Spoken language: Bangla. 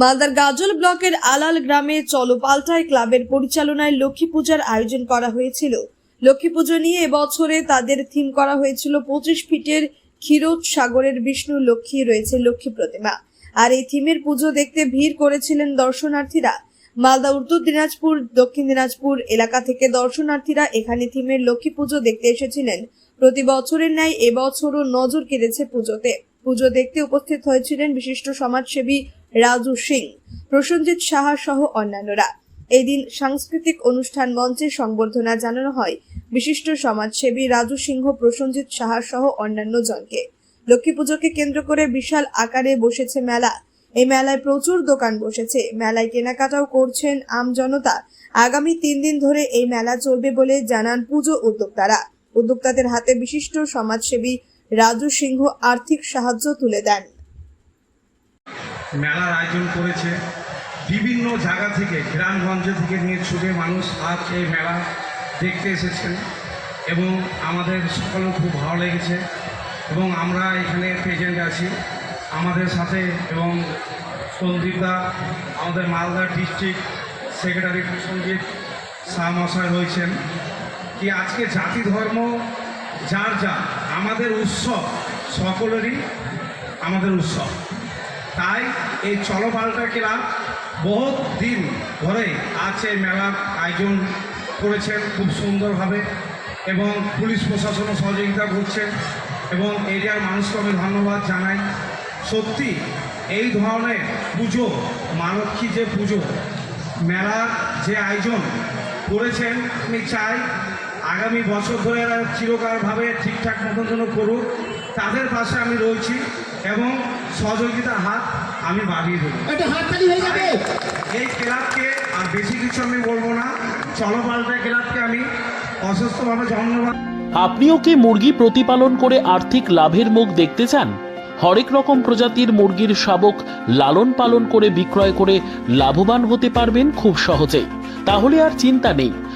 মালদার গাজল ব্লকের আলাল গ্রামে চলো পাল্টায় ক্লাবের পরিচালনায় লক্ষ্মী পূজার আয়োজন করা হয়েছিল। লক্ষ্মী পুজো নিয়ে এবছরে তাদের থিম করা হয়েছিল পঁচিশ ফিটের ক্ষীরোদ সাগরের বিষ্ণু লক্ষ্মী রয়েছে লক্ষ্মী প্রতিমা। আর এই থিমের পুজো দেখতে ভিড় করেছিলেন দর্শনার্থীরা। মালদা, উত্তর দিনাজপুর, দক্ষিণ দিনাজপুর এলাকা থেকে দর্শনার্থীরা এখানে থিমের লক্ষ্মী পুজো দেখতে এসেছিলেন। প্রতি বছরের ন্যায় এবছরও নজর কেড়েছে পুজোতে। পুজো দেখতে উপস্থিত হয়েছিলেন বিশিষ্ট সমাজসেবী রাজু সিং, প্রসেনজিৎ সাহা সহ অন্যান্যরা। এদিন সাংস্কৃতিক অনুষ্ঠান মঞ্চে সংবর্ধনা জানানো হয় বিশিষ্ট সমাজসেবী রাজু সিংহ, প্রসেনজিৎ সাহা সহ অন্যান্য জনকে। লক্ষ্মী পুজোকে কেন্দ্র করে বিশাল আকারে বসেছে মেলা। এই মেলায় প্রচুর দোকান বসেছে। মেলায় কেনাকাটাও করছেন আম জনতা। আগামী তিন দিন ধরে এই মেলা চলবে বলে জানান পুজো উদ্যোক্তারা। উদ্যোক্তাদের হাতে বিশিষ্ট সমাজসেবী রাজু সিংহ আর্থিক সাহায্য তুলে দেন। মেলার আয়োজন করেছে। বিভিন্ন জায়গা থেকে, গ্রামগঞ্জ থেকে নিয়ে ছুটে মানুষ আজ এই মেলা দেখতে এসেছেন এবং আমাদের সকলের খুব ভালো লেগেছে এবং আমরা এখানে প্রেজেন্ট আছি আমাদের সাথে এবং সন্দীপদা আমাদের মালদা ডিস্ট্রিক্ট সেক্রেটারি সঞ্জিত শাহ মশাই রয়েছেন। কি আজকে জাতি ধর্ম যার যা আমাদের উৎসব সকলেরই আমাদের উৎসব। তাই এই চলো পাল্টা ক্লাব বহুত দিন ধরে এই মেলার আয়োজন করেছেন খুব সুন্দরভাবে এবং পুলিশ প্রশাসনও সহযোগিতা করছেন এবং এরিয়ার মানুষকে আমি ধন্যবাদ জানাই। সত্যি এই ধরনের পুজো মা লক্ষ্মী যে পুজো, মেলার যে আয়োজন করেছেন, আমি চাই আগামী বছর ধরে এরা চিরকালভাবে ঠিকঠাক মতন যেন করুক তাদের পাশে আমি রয়েছি এবং সহযোগিতার হাত আমি বাড়িয়ে দেবো। একটা হাততালি হয়ে যাবে। এই ক্লাবকে আর বেশি কিছু আমি বলব না। চলো পাল্টা ক্লাবকে আমি অসুস্থভাবে ধন্যবাদ। আপনিও কি মুরগি প্রতিপালন করে আর্থিক লাভের মুখ দেখতে চান? হরেক রকম প্রজাতির মুরগির শাবক লালন পালন করে বিক্রয় করে লাভবান হতে পারবেন খুব সহজেই। তাহলে আর চিন্তা নেই।